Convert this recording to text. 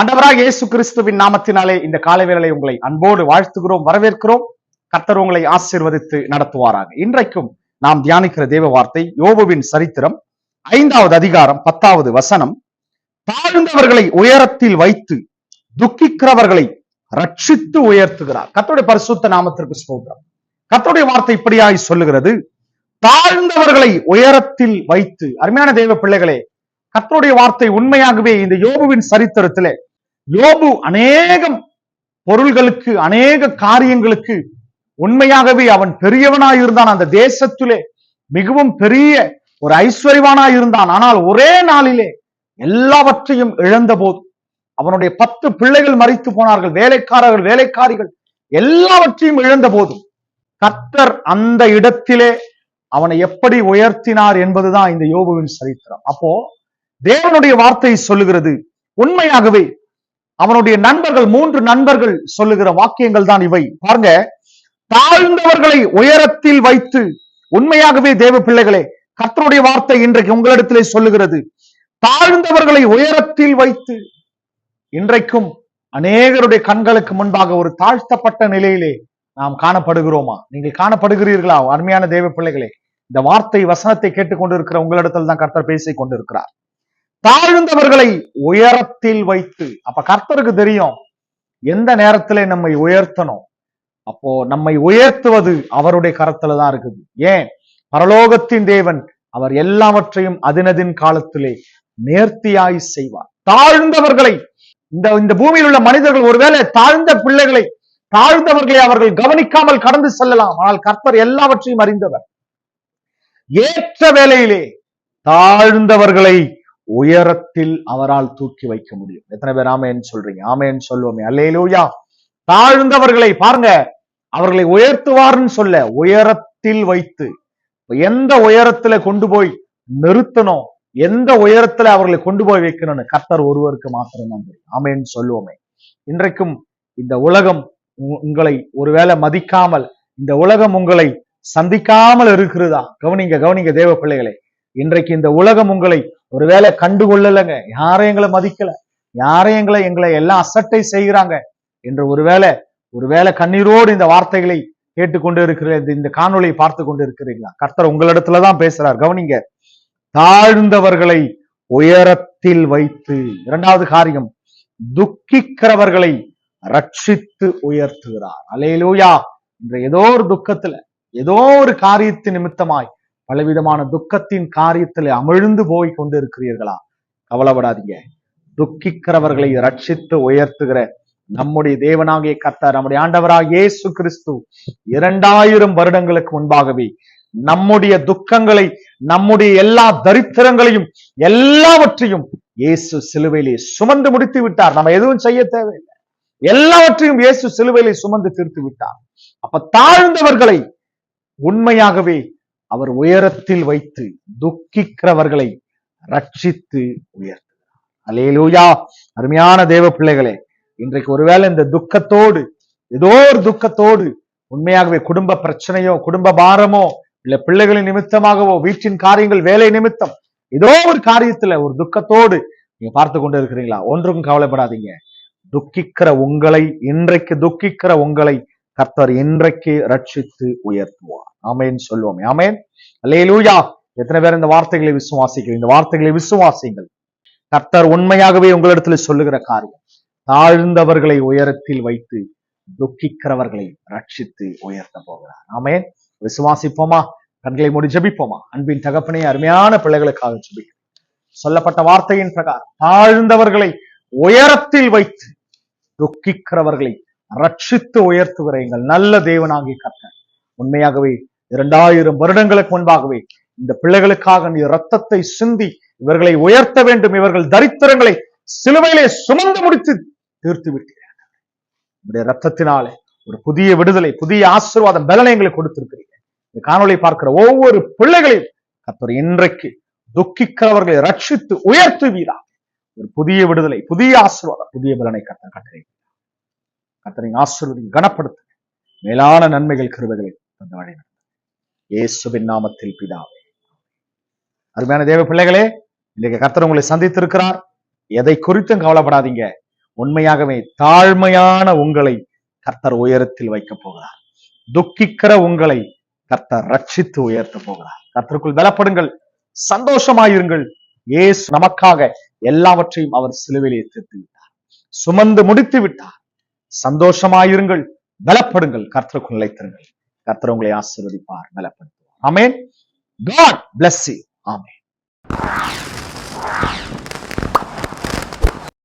ஆண்டவராக இயேசு கிறிஸ்துவின் நாமத்தினாலே இந்த காலை வேளை உங்களை அன்போடு வாழ்த்துகிறோம் வரவேற்கிறோம். கர்த்தர் உங்களை ஆசீர்வதித்து நடத்துவாராக. இன்றைக்கும் நாம் தியானிக்கிற தேவ வார்த்தை யோபுவின் சரித்திரம் ஐந்தாவது அதிகாரம் பத்தாவது வசனம். தாழ்ந்தவர்களை உயரத்தில் வைத்து துக்கிக்கிறவர்களை ரட்சித்து உயர்த்துகிறார். கத்தோடைய பரிசுத்த நாமத்திற்கு ஸ்தோத்திரம். கத்தோடைய வார்த்தை இப்படியாய் சொல்லுகிறது. தாழ்ந்தவர்களை உயரத்தில் வைத்து அருமையான தெய்வ பிள்ளைகளே கத்தருடைய வார்த்தை உண்மையாகவே இந்த யோபுவின் சரித்திரத்திலே யோபு அநேகம் பொருள்களுக்கு அநேக காரியங்களுக்கு உண்மையாகவே அவன் பெரியவனாய் இருந்தான் அந்த தேசத்திலே மிகவும் பெரிய ஒரு ஐஸ்வர்யவானாய் இருந்தான் ஆனால் ஒரே நாளிலே எல்லாவற்றையும் இழந்த போது அவனுடைய பத்து பிள்ளைகள் மறித்து போனார்கள் வேலைக்காரர்கள் வேலைக்காரிகள் எல்லாவற்றையும் இழந்த போது கர்த்தர் அந்த இடத்திலே அவனை எப்படி உயர்த்தினார் என்பதுதான் இந்த யோபுவின் சரித்திரம். அப்போ தேவனுடைய வார்த்தை சொல்லுகிறது. உண்மையாகவே அவனுடைய நண்பர்கள் மூன்று நண்பர்கள் சொல்லுகிற வாக்கியங்கள் தான் இவை. பாருங்க தாழ்ந்தவர்களை உயரத்தில் வைத்து உண்மையாகவே தேவ பிள்ளைகளே கர்த்தருடைய வார்த்தை இன்றைக்கு உங்களிடத்திலே சொல்லுகிறது. தாழ்ந்தவர்களை உயரத்தில் வைத்து இன்றைக்கும் அநேகருடைய கண்களுக்கு முன்பாக ஒரு தாழ்த்தப்பட்ட நிலையிலே நாம் காணப்படுகிறோமா? நீங்கள் காணப்படுகிறீர்களா அருமையான தேவ பிள்ளைகளே? இந்த வார்த்தை வசனத்தை கேட்டுக்கொண்டிருக்கிற உங்களிடத்தில் தான் கர்த்தர் பேசிக் கொண்டிருக்கிறார் தாழ்ந்தவர்களை உயரத்தில் வைத்து அப்ப கர்த்தருக்கு தெரியும் எந்த நேரத்துல நம்மை உயர்த்தணும். அப்போ நம்மை உயர்த்துவது அவருடைய கரத்துல தான் இருக்குது. ஏன்? பரலோகத்தின் தேவன் அவர் எல்லாவற்றையும் அதினதின் காலத்திலே நேர்த்தியாய் செய்வார். தாழ்ந்தவர்களை இந்த இந்த பூமியில் உள்ள மனிதர்கள் ஒருவேளை தாழ்ந்த பிள்ளைகளை தாழ்ந்தவர்களை அவர்கள் கவனிக்காமல் கடந்து செல்லலாம். ஆனால் கர்த்தர் எல்லாவற்றையும் அறிந்தவர். ஏற்ற வேலையிலே தாழ்ந்தவர்களை உயரத்தில் அவரால் தூக்கி வைக்க முடியும். எத்தனை பேர் ஆமையன்னு சொல்றீங்க? ஆமையன்னு சொல்லுவோமே. அல்லையிலோயா தாழ்ந்தவர்களை பாருங்க அவர்களை உயர்த்துவார்னு சொல்ல உயரத்தில் வைத்து. எந்த உயரத்துல கொண்டு போய் நிறுத்தணும்? எந்த உயரத்துல அவர்களை கொண்டு போய் வைக்கணும்னு? கர்த்தர் ஒருவருக்கு மாத்திரம்தான் தெரியும். ஆமேன்னு சொல்லுவோமே. இன்றைக்கும் இந்த உலகம் உங்களை ஒருவேளை மதிக்காமல் இந்த உலகம் உங்களை சந்திக்காமல் இருக்கிறதா? கவனிங்க கவனிங்க தேவ பிள்ளைகளே இன்றைக்கு இந்த உலகம் உங்களை ஒருவேளை கண்டுகொள்ளலைங்க. யாரும் எங்களை மதிக்கல. யாரும் எங்களை எங்களை எல்லாம் அசட்டை செய்கிறாங்க. என்று ஒருவேளை ஒருவேளை கண்ணீரோடு இந்த வார்த்தைகளை கேட்டுக்கொண்டு இருக்கிற இந்த காணொலியை பார்த்து கொண்டு இருக்கிறீங்களா கர்த்தர் உங்களிடத்துலதான் பேசுறார். கவனிங்க. தாழ்ந்தவர்களை உயரத்தில் வைத்து இரண்டாவது காரியம் துக்கிக்கிறவர்களை ரட்சித்து உயர்த்துகிறார். அலையிலூயா. இன்று ஏதோ ஒரு துக்கத்துல ஏதோ ஒரு காரியத்து நிமித்தமாய் பலவிதமான துக்கத்தின் காரியத்தில் அமிழ்ந்து போய் கொண்டு இருக்கிறீர்களா கவலைப்படாதீங்க. துக்கிக்கிறவர்களை ரட்சித்து உயர்த்துகிற நம்முடைய தேவனாகிய கர்த்தர் நம்முடைய ஆண்டவராக இயேசு கிறிஸ்து இரண்டாயிரம் வருடங்களுக்கு முன்பாகவே நம்முடைய துக்கங்களை நம்முடைய எல்லா தரித்திரங்களையும் எல்லாவற்றையும் இயேசு சிலுவையிலே சுமந்து முடித்து விட்டார். நம்ம எதுவும் செய்ய தேவையில்லை. எல்லாவற்றையும் இயேசு சிலுவையிலே சுமந்து தீர்த்து விட்டார். அப்ப தாழ்ந்தவர்களை உண்மையாகவே அவர் உயரத்தில் வைத்து துக்கிக்கிறவர்களை ரட்சித்து உயர்த்துகிறார். அலேலூயா அருமையான தேவ பிள்ளைகளே இன்றைக்கு ஒருவேளை இந்த துக்கத்தோடு ஏதோ ஒரு துக்கத்தோடு உண்மையாகவே குடும்ப பிரச்சனையோ குடும்ப பாரமோ இல்ல பிள்ளைகளின் நிமித்தமாகவோ வீட்டின் காரியங்கள் வேலை நிமித்தம் ஏதோ ஒரு காரியத்துல ஒரு துக்கத்தோடு நீங்க பார்த்து கொண்டு இருக்கிறீங்களா ஒன்றுக்கும் கவலைப்படாதீங்க. துக்கிக்கிற உங்களை இன்றைக்கு துக்கிக்கிற உங்களை கர்த்தர் இன்றைக்கு ரட்சித்து உயர்த்துவார். ஆமேன் சொல்லுவோமே ஆமேன். அல்லேலூயா. எத்தனை பேர் இந்த வார்த்தைகளை விசுவாசிக்கிறீங்க இந்த வார்த்தைகளை விசுவாசிங்கள் கர்த்தர் உண்மையாகவே உங்களிடத்துல சொல்லுகிற காரியம் தாழ்ந்தவர்களை உயரத்தில் வைத்து துக்கிக்கிறவர்களை ரட்சித்து உயர்த்த போகிறார். ஆமேன். விசுவாசிப்போமா? கண்களை மூடி ஜபிப்போமா? அன்பின் தகப்பனே அருமையான பிள்ளைகளுக்காக ஜபிக்கிறோம். சொல்லப்பட்ட வார்த்தையின் பிரகாரம் தாழ்ந்தவர்களை உயரத்தில் வைத்து துக்கிக்கிறவர்களை ரட்சித்து உயர்த்துகிற எங்கள் நல்ல தேவனாகி கர்த்தர். உண்மையாகவே இரண்டாயிரம் வருடங்களுக்கு முன்பாகவே இந்த பிள்ளைகளுக்காக நீ ரத்தத்தை சிந்தி இவர்களை உயர்த்த வேண்டும் இவர்கள் தரித்திரங்களை சிலுவையிலே சுமந்து முடித்து தீர்த்து விட்டீர்கள். உடைய ரத்தத்தினாலே ஒரு புதிய விடுதலை புதிய ஆசீர்வாதம் பலனை எங்களுக்கு கொடுத்திருக்கிறீங்க இந்த காணொளி பார்க்கிற ஒவ்வொரு பிள்ளைகளையும் கத்தர் இன்றைக்கு துக்கிக்கிறவர்களை ரட்சித்து உயர்த்துவீரா ஒரு புதிய விடுதலை புதிய ஆசீர்வாதம் புதிய பலனை கர்த்தர் கட்டுறீங்க கர்த்தரை ஆசீர்வதி கனப்படுத்து மேலான நன்மைகள் கருவைகளை தந்த வழி இயேசுவின் நாமத்தில் பிதாவே. அருமையான தேவ பிள்ளைகளே இன்றைக்கு கர்த்தர் உங்களை சந்தித்திருக்கிறார். எதை குறித்தும் கவலைப்படாதீங்க. உண்மையாகவே தாழ்மையான உங்களை கர்த்தர் உயரத்தில் வைக்கப் போகிறார். துக்கிக்கிற உங்களை கர்த்தர் ரட்சித்து உயர்த்த போகிறார். கர்த்தருக்குள் பலப்படுங்கள். சந்தோஷமாயிருங்கள். ஏசு நமக்காக எல்லாவற்றையும் அவர் சிலுவையிலே தீர்த்து விட்டார் சுமந்து முடித்து விட்டார் சந்தோஷமாயிருங்கள். பலப்படுங்கள். கர்த்தருக்குள் நிலைத்திருங்கள். கர்த்தர் உங்களை ஆசீர்வதிப்பார். பலப்படுத்துவார். ஆமேன். God bless you.